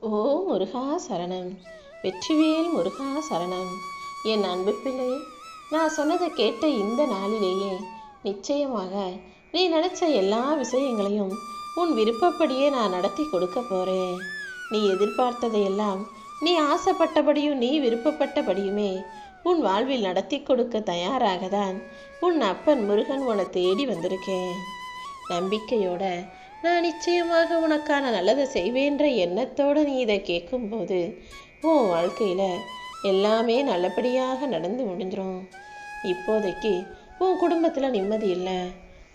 ஓ முருகா சரணம். வெற்றிவேல் முருகா சரணம். என் அன்பு பிள்ளை நான் சொன்னதை கேட்ட இந்த நாளிலேயே நிச்சயமாக நீ நினச்ச எல்லா விஷயங்களையும் உன் விருப்பப்படியே நான் நடத்தி கொடுக்க போறேன். நீ எதிர்பார்த்ததையெல்லாம் நீ ஆசைப்பட்டபடியும் நீ விருப்பப்பட்டபடியுமே உன் வாழ்வில் நடத்தி கொடுக்க தயாராக தான் உன் அப்பன் முருகன் உன தேடி வந்திருக்கேன். நம்பிக்கையோட நான் நிச்சயமாக உனக்கான நல்லதை செய்வேன்ற எண்ணத்தோடு நீ இதை கேட்கும்போது உன் வாழ்க்கையில் எல்லாமே நல்லபடியாக நடந்து முடிஞ்சிடும் இப்போதைக்கு உன் குடும்பத்தில் நிம்மதி இல்லை.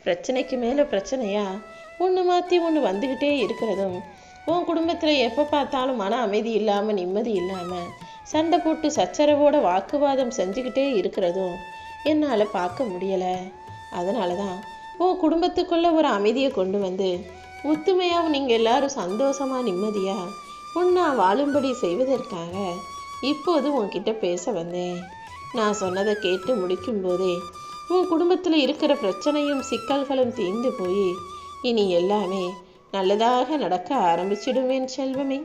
பிரச்சனைக்கு மேலே பிரச்சனையா? ஒன்று மாற்றி ஒன்று வந்துக்கிட்டே இருக்கிறதும் உன் குடும்பத்தில் எப்போ பார்த்தாலும் மன அமைதி இல்லாமல் நிம்மதி இல்லாமல் சண்டை போட்டு சச்சரவோட வாக்குவாதம் செஞ்சுக்கிட்டே இருக்கிறதும் என்னால் பார்க்க முடியலை. அதனால தான் உன் குடும்பத்துக்குள்ளே ஒரு அமைதியை கொண்டு வந்து ஒத்துமையாகவும் நீங்கள் எல்லாரும் சந்தோஷமா நிம்மதியாக ஒன்றா வாழும்படி செய்வதற்காக இப்போது உன்கிட்ட பேச வந்தேன். நான் சொன்னதை கேட்டு முடிக்கும் போதே உன் குடும்பத்தில் இருக்கிற பிரச்சனையும் சிக்கல்களும் தீர்ந்து போய் இனி எல்லாமே நல்லதாக நடக்க ஆரம்பிச்சிடுவேன் செல்வமே.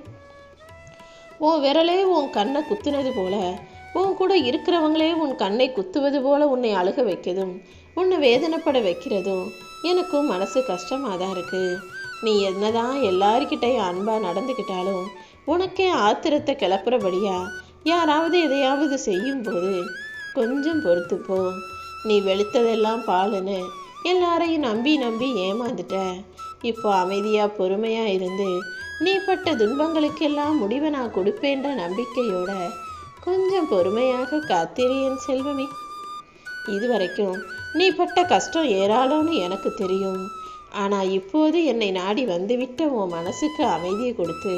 உன் விரலே உன் கண்ணை குத்துனது போல உன் கூட இருக்கிறவங்களே உன் கண்ணை குத்துவது போல உன்னை அழுக வைக்கதும் உன்னை வேதனைப்பட வைக்கிறதும் எனக்கும் மனசு கஷ்டமாக தான் இருக்கு. நீ என்னதான் எல்லாருக்கிட்டையும் அன்பாக நடந்துக்கிட்டாலும் உனக்கே ஆத்திரத்தை கிளப்புறபடியா யாராவது எதையாவது செய்யும்போது கொஞ்சம் பொறுத்துப்போ. நீ வெளுத்ததெல்லாம் பாலுன்னு எல்லாரையும் நம்பி நம்பி ஏமாந்துட்ட. இப்போ அமைதியாக பொறுமையாக இருந்து நீ பட்ட துன்பங்களுக்கெல்லாம் முடிவை நான் கொடுப்பேன்ற நம்பிக்கையோட கொஞ்சம் பொறுமையாக காத்திரு என் செல்வமே. இதுவரைக்கும் நீ பட்ட கஷ்டம் ஏராளம்னு எனக்கு தெரியும். ஆனா இப்போது என்னை நாடி வந்துவிட்ட உன் மனசுக்கு அமைதியை கொடுத்து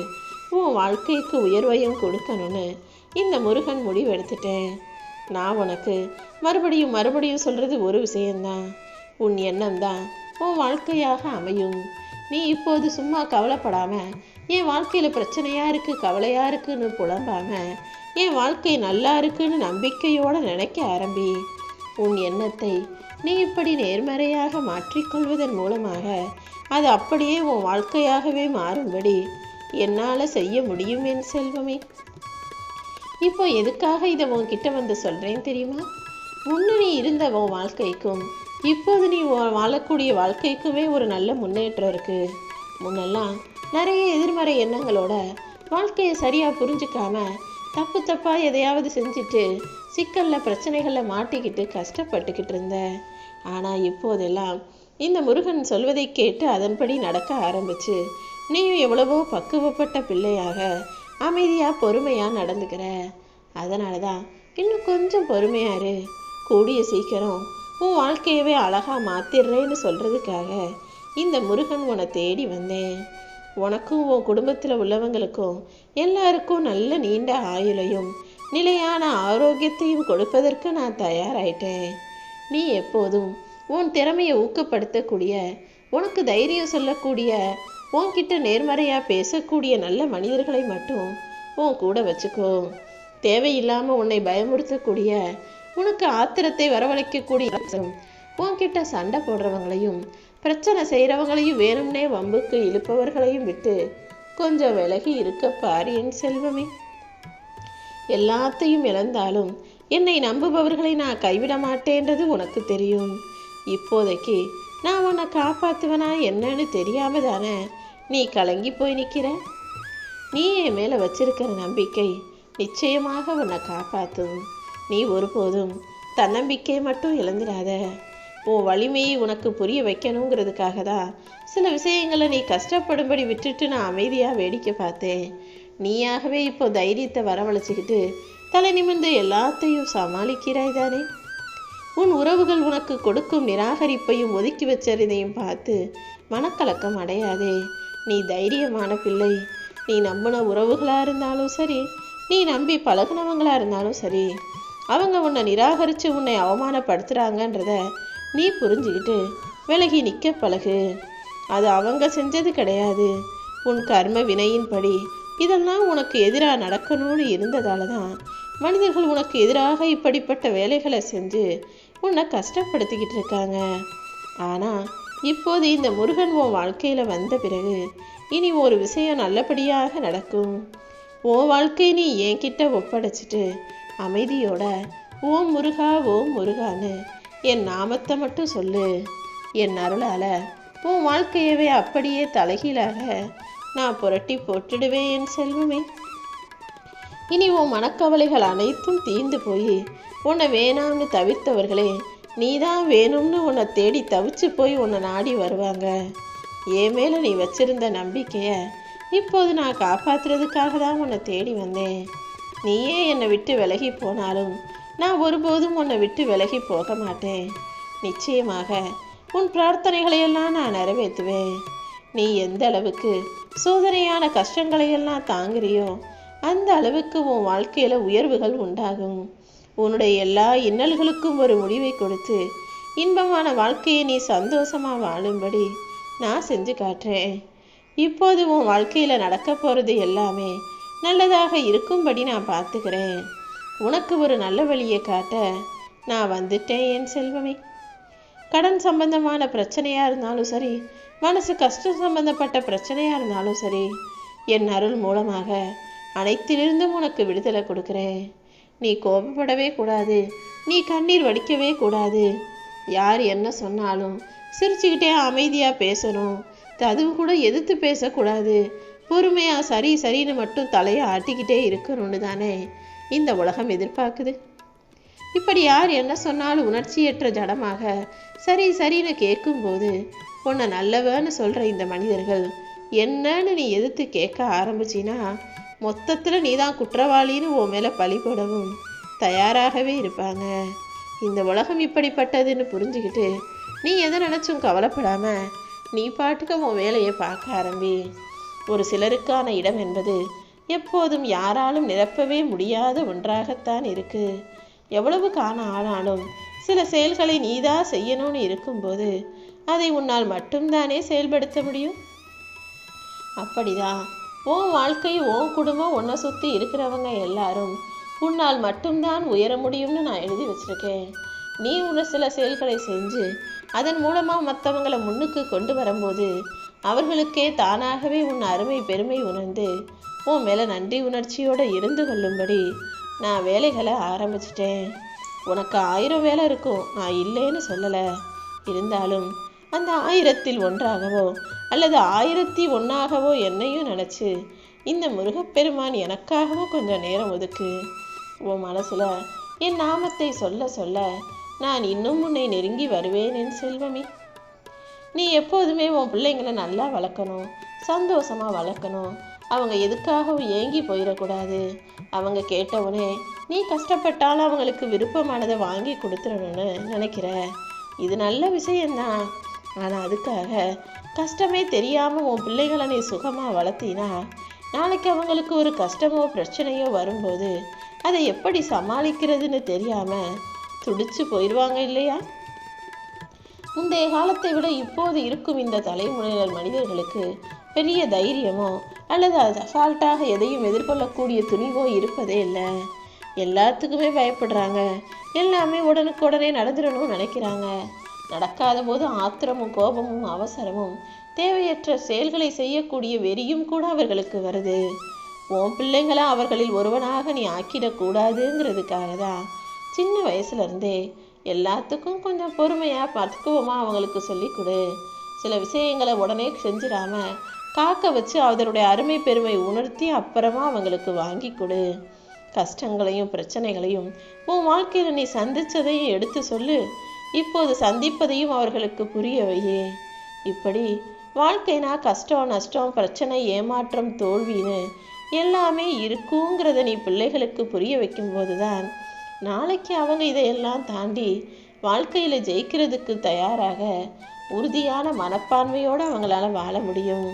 உன் வாழ்க்கைக்கு உயர்வையும் கொடுக்கணும்னு இந்த முருகன் முடிவெடுத்துட்டேன். நான் உனக்கு மறுபடியும் மறுபடியும் சொல்றது ஒரு விஷயம்தான். உன் எண்ணம் தான் உன் வாழ்க்கையாக அமையும். நீ இப்போது சும்மா கவலைப்படாம என் வாழ்க்கையில் பிரச்சனையா இருக்கு கவலையா இருக்குன்னு புலம்பாம என் வாழ்க்கை நல்லா இருக்குன்னு நம்பிக்கையோடு நினைக்க ஆரம்பி. உன் எண்ணத்தை நீ இப்படி நேர்மறையாக மாற்றிக்கொள்வதன் மூலமாக அது அப்படியே உன் வாழ்க்கையாகவே மாறும்படி என்னால் செய்ய முடியும் என் செல்வமே. இப்போ எதுக்காக இதை உன்கிட்ட வந்து சொல்கிறேன் தெரியுமா? முன்ன நீ இருந்த உன் வாழ்க்கைக்கும் இப்போது நீ வாழக்கூடிய வாழ்க்கைக்குமே ஒரு நல்ல முன்னேற்றம் இருக்கு. முன்னெல்லாம் நிறைய எதிர்மறை எண்ணங்களோட வாழ்க்கையை சரியாக புரிஞ்சுக்காம தப்பு தப்பாக எதையாவது செஞ்சுட்டு சிக்கலில் பிரச்சனைகளில் மாட்டிக்கிட்டு கஷ்டப்பட்டுக்கிட்டு இருந்த. ஆனால் இப்போதெல்லாம் இந்த முருகன் சொல்வதை கேட்டு அதன்படி நடக்க ஆரம்பிச்சு நீயும் எவ்வளவோ பக்குவப்பட்ட பிள்ளையாக அமைதியாக பொறுமையாக நடந்துக்கிற. அதனால தான் இன்னும் கொஞ்சம் பொறுமையாரு கூடிய சீக்கிரம் உன் வாழ்க்கையவே அழகா மாத்திடுறேன்னு சொல்றதுக்காக இந்த முருகன் உன்னை தேடி வந்தேன். உனக்கும் உன் குடும்பத்தில் உள்ளவங்களுக்கும் எல்லாருக்கும் நல்ல நீண்ட ஆயுளையும் நிலையான ஆரோக்கியத்தையும் கொடுப்பதற்கு நான் தயாராயிட்டேன். நீ எப்போதும் உன் திறமையை ஊக்கப்படுத்தக்கூடிய உனக்கு தைரியம் சொல்லக்கூடிய உன்கிட்ட நேர்மறையாக பேசக்கூடிய நல்ல மனிதர்களை மட்டும் உன் கூட வச்சுக்கோ. தேவையில்லாமல் உன்னை பயமுறுத்தக்கூடிய உனக்கு ஆத்திரத்தை வரவழைக்கக்கூடிய உன்கிட்ட சண்டை போடுறவங்களையும் பிரச்சனை செய்கிறவங்களையும் வேணும்னே வம்புக்கு இழுப்பவர்களையும் விட்டு கொஞ்சம் விலகி இருக்க பார் என் செல்வமே. எல்லாத்தையும் இழந்தாலும் என்னை நம்புபவர்களை நான் கைவிட மாட்டேன்றது உனக்கு தெரியும். இப்போதைக்கு நான் உன்னை காப்பாற்றுவனா என்னன்னு தெரியாம தானே நீ கலங்கி போய் நிற்கிற நீ என் மேலே வச்சிருக்கிற நம்பிக்கை நிச்சயமாக உன்னை காப்பாற்றும் நீ ஒருபோதும் தன்னம்பிக்கை மட்டும் இழந்துடாத. உன் வலிமையை உனக்கு புரிய வைக்கணுங்கிறதுக்காக தான் சில விஷயங்களை நீ கஷ்டப்படும்படி விட்டுட்டு நான் அமைதியாக வேடிக்கை பார்த்தேன். நீயாகவே இப்போ தைரியத்தை வரவழைச்சிக்கிட்டு தலை நிமிர்ந்து எல்லாத்தையும் சமாளிக்கிறாய் தானே? உன் உறவுகள் உனக்கு கொடுக்கும் நிராகரிப்பையும் ஒதுக்கி வச்சதையும் பார்த்து மனக்கலக்கம் அடையாதே. நீ தைரியமான பிள்ளை. நீ நம்பின உறவுகளாக இருந்தாலும் சரி நீ நம்பி பழகினவங்களாக இருந்தாலும் சரி அவங்க உன்னை நிராகரித்து உன்னை அவமானப்படுத்துகிறாங்கன்றத நீ புரிஞ்சுக்கிட்டு விலகி நிற்க பழகு. அது அவங்க செஞ்சது கிடையாது. உன் கர்ம வினையின்படி இதெல்லாம் உனக்கு எதிராக நடக்கணும்னு இருந்ததால தான் மனிதர்கள் உனக்கு எதிராக இப்படிப்பட்ட வேலைகளை செஞ்சு உன்னை கஷ்டப்படுத்திக்கிட்டு இருக்காங்க. ஆனால் இப்போது இந்த முருகன் உன் வாழ்க்கையில் வந்த பிறகு இனி ஒரு விஷயம் நல்லபடியாக நடக்கும். உன் வாழ்க்கை நீ என்கிட்ட ஒப்படைச்சிட்டு அமைதியோட ஓம் முருகா ஓம் முருகான்னு என் நாமத்தை மட்டும் சொல்லு. என் அருளால உன் வாழ்க்கையவே அப்படியே தலைகீழாக நான் புரட்டி போட்டுடுவேன் என் செல்வமே. இனி உன் மனக்கவலைகள் அனைத்தும் தீர்ந்து போய் உன்னை வேணாம்னு தவிர்த்தவர்களே நீதான் வேணும்னு உன்னை தேடி தவிச்சு போய் உன்னை நாடி வருவாங்க. என் மேலே நீ வச்சிருந்த நம்பிக்கையை இப்போது நான் காப்பாத்துறதுக்காக தான் உன்னை தேடி வந்தேன். நீயே என்னை விட்டு விலகி போனாலும் நான் ஒருபோதும் உன்னை விட்டு விலகி போக மாட்டேன். நிச்சயமாக உன் பிரார்த்தனைகளையெல்லாம் நான் நிறைவேற்றுவேன். நீ எந்த அளவுக்கு சோதனையான கஷ்டங்களையெல்லாம் தாங்குறியோ அந்த அளவுக்கு உன் வாழ்க்கையில் உயர்வுகள் உண்டாகும். உன்னுடைய எல்லா இன்னல்களுக்கும் ஒரு முடிவை கொடுத்து இன்பமான வாழ்க்கையை நீ சந்தோஷமாக வாழும்படி நான் செஞ்சு காட்டுறேன். இப்போது உன் வாழ்க்கையில் நடக்க போகிறது எல்லாமே நல்லதாக இருக்கும்படி நான் பார்த்துக்கிறேன். உனக்கு ஒரு நல்ல வழியை காட்ட நான் வந்துட்டேன் என் செல்வமே. கடன் சம்பந்தமான பிரச்சனையாக இருந்தாலும் சரி மனசு கஷ்டம் சம்பந்தப்பட்ட பிரச்சனையாக இருந்தாலும் சரி என் அருள் மூலமாக அனைத்திலிருந்தும் உனக்கு விடுதலை கொடுக்குறேன். நீ கோபப்படவே கூடாது நீ கண்ணீர் வடிக்கவே கூடாது. யார் என்ன சொன்னாலும் சிரிச்சுக்கிட்டே அமைதியாக பேசணும் அதுவும் கூட எதிர்த்து பேசக்கூடாது. பொறுமையாக சரி சரின்னு மட்டும் தலையை ஆட்டிக்கிட்டே இருக்கணும்னு தானே இந்த உலகம் எதிர்பார்க்குது. இப்படி யார் என்ன சொன்னாலும் உணர்ச்சியற்ற ஜடமாக சரி சரின்னு கேட்கும்போது உன்னை நல்லவன்னு சொல்கிற இந்த மனிதர்கள் என்னன்னு நீ எதிர்த்து கேட்க ஆரம்பிச்சின்னா மொத்தத்தில் நீ தான் குற்றவாளின்னு உன் மேலே பழி போடவும் தயாராகவே இருப்பாங்க. இந்த உலகம் இப்படிப்பட்டதுன்னு புரிஞ்சுக்கிட்டு நீ எதை நினச்சும் கவலைப்படாமல் நீ பாட்டுக்கு உன் வேலையை பார்க்க ஆரம்பி. ஒரு சிலருக்கான இடம் என்பது எப்போதும் யாராலும் நிரப்பவே முடியாத ஒன்றாகத்தான் இருக்கு. எவ்வளவு காண ஆனாலும் சில செயல்களை நீதான் செய்யணும்னு இருக்கும்போது அதை உன்னால் மட்டும்தானே செயல்படுத்த முடியும்? அப்படிதான். உன் வாழ்க்கை உன் குடும்பம் உன்னை சுற்றி இருக்கிறவங்க எல்லாரும் உன்னால் மட்டும்தான் உயர முடியும்னு நான் எழுதி வச்சிருக்கேன். நீ உன்ன சில செயல்களை செஞ்சு அதன் மூலமாக மற்றவங்களை முன்னுக்கு கொண்டு வரும்போது அவர்களுக்கே தானாகவே உன் அருமை பெருமை உணர்ந்து உன் மேலே நன்றி உணர்ச்சியோடு இருந்து கொள்ளும்படி நான் வேலைகளை ஆரம்பிச்சிட்டேன். உனக்கு ஆயிரம் வேலை இருக்கும். நான் இல்லைன்னு சொல்லலை. இருந்தாலும் அந்த ஆயிரத்தில் ஒன்றாகவோ அல்லது ஆயிரத்தி ஒன்றாகவோ என்னையும் நினச்சி இந்த முருகப்பெருமான் எனக்காகவும் கொஞ்சம் நேரம் ஒதுக்கு. உன் மனசில் என் நாமத்தை சொல்ல சொல்ல நான் இன்னும் உன்னை நெருங்கி வருவேன் என் செல்வமே. நீ எப்போதுமே உன் பிள்ளைங்களை நல்லா வளர்க்கணும் சந்தோஷமா வளர்க்கணும் அவங்க எதுக்காகவும் ஏங்கி போயிடக்கூடாது? அவங்க கேட்டவுடனே நீ கஷ்டப்பட்டாலும் அவங்களுக்கு விருப்பமானதை வாங்கி கொடுத்துடணும்னு நினைக்கிற. இது நல்ல விஷயம்தான். ஆனால் அதுக்காக கஷ்டமே தெரியாமல் உன் பிள்ளைகளை நீ சுகமாக வளர்த்தினா நாளைக்கு அவங்களுக்கு ஒரு கஷ்டமோ பிரச்சனையோ வரும்போது அதை எப்படி சமாளிக்கிறதுன்னு தெரியாமல் துடிச்சு போயிடுவாங்க இல்லையா? முந்தைய காலத்தை விட இப்போது இருக்கும் இந்த தலைமுறையினர் மனிதர்களுக்கு பெரிய தைரியமோ அல்லது அது அசால்ட்டாக எதையும் எதிர்கொள்ளக்கூடிய துணிவோ இருப்பதே இல்லை. எல்லாத்துக்குமே பயப்படுறாங்க. எல்லாமே உடனுக்குடனே நடந்துடணும்னு நினைக்கிறாங்க. நடக்காத போது ஆத்திரமும் கோபமும் அவசரமும் தேவையற்ற செயல்களை செய்யக்கூடிய வெறியும் கூட அவர்களுக்கு வருது. உன் பிள்ளைங்களா அவர்களில் ஒருவனாக நீ ஆக்கிடக்கூடாதுங்கிறதுக்காக தான் சின்ன வயசுலேருந்தே எல்லாத்துக்கும் கொஞ்சம் பொறுமையாக பத்துக்குவமாக அவங்களுக்கு சொல்லிக் கொடு. சில விஷயங்களை உடனே செஞ்சிடாம காக்க வச்சு அதனுடைய அருமை பெருமை உணர்த்தி அப்புறமா அவங்களுக்கு வாங்கி கொடு. கஷ்டங்களையும் பிரச்சனைகளையும் உன் வாழ்க்கையில் நீ சந்தித்ததையும் எடுத்து சொல்லு. இப்போது சந்திப்பதையும் அவர்களுக்கு புரிய வையே. இப்படி வாழ்க்கைனா கஷ்டம் நஷ்டம் பிரச்சனை ஏமாற்றம் தோல்வின்னு எல்லாமே இருக்குங்கிறத நீ பிள்ளைகளுக்கு புரிய வைக்கும்போது தான் நாளைக்கு அவங்க இதையெல்லாம் தாண்டி வாழ்க்கையில் ஜெயிக்கிறதுக்கு தயாராக உறுதியான மனப்பான்மையோடு அவங்களால வாழ முடியும்.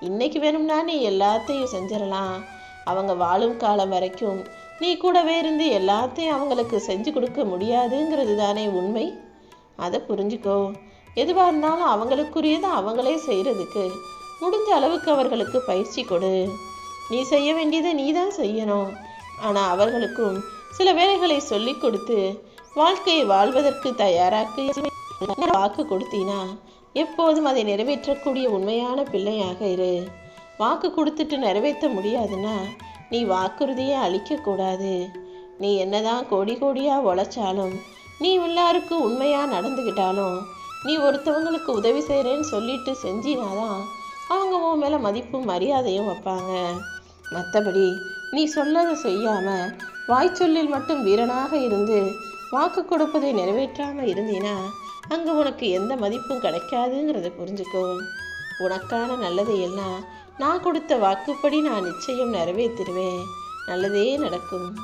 இன்னைக்கு வேணும்னா நீ எல்லாத்தையும் செஞ்சிடலாம். அவங்க வாழும் காலம் வரைக்கும் நீ கூடவே இருந்து எல்லாத்தையும் அவங்களுக்கு செஞ்சு கொடுக்க முடியாதுங்கிறது தானே உண்மை? அதை புரிஞ்சுக்கோ. எதுவாக இருந்தாலும் அவங்களுக்குரியதை அவங்களே செய்கிறதுக்கு முடிஞ்ச அளவுக்கு அவர்களுக்கு பயிற்சி கொடு. நீ செய்ய வேண்டியதை நீ தான் செய்யணும். ஆனால் அவர்களுக்கும் சில வேலைகளை சொல்லிக் கொடுத்து வாழ்க்கையை வாழ்வதற்கு தயாராக்கு. வாக்கு கொடுத்தீனா எப்போதும் அதை நிறைவேற்றக்கூடிய உண்மையான பிள்ளையாக இரு. வாக்கு கொடுத்துட்டு நிறைவேற்ற முடியாதுன்னா நீ வாக்குறுதியை அழிக்கக்கூடாது நீ என்னதான் கோடி கோடியாக உழைச்சாலும் நீ எல்லாருக்கும் உண்மையாக நடந்துக்கிட்டாலும் நீ ஒருத்தவங்களுக்கு உதவி செய்கிறேன்னு சொல்லிட்டு செஞ்சினாதான் அவங்க உன் மேலே மதிப்பும் மரியாதையும் வைப்பாங்க. மற்றபடி நீ சொல்லதை செய்யாமல் வாய்ச்சொல்லில் மட்டும் வீரனாக இருந்து வாக்கு கொடுப்பதை நிறைவேற்றாமல் இருந்தீனா அங்கே உனக்கு எந்த மதிப்பும் கிடைக்காதுங்கிறத புரிஞ்சுக்கோ. உனக்கான நல்லதை எல்லாம் நான் கொடுத்த வாக்குப்படி நான் நிச்சயம் நிறைவேற்றிடுவேன். நல்லதே நடக்கும்.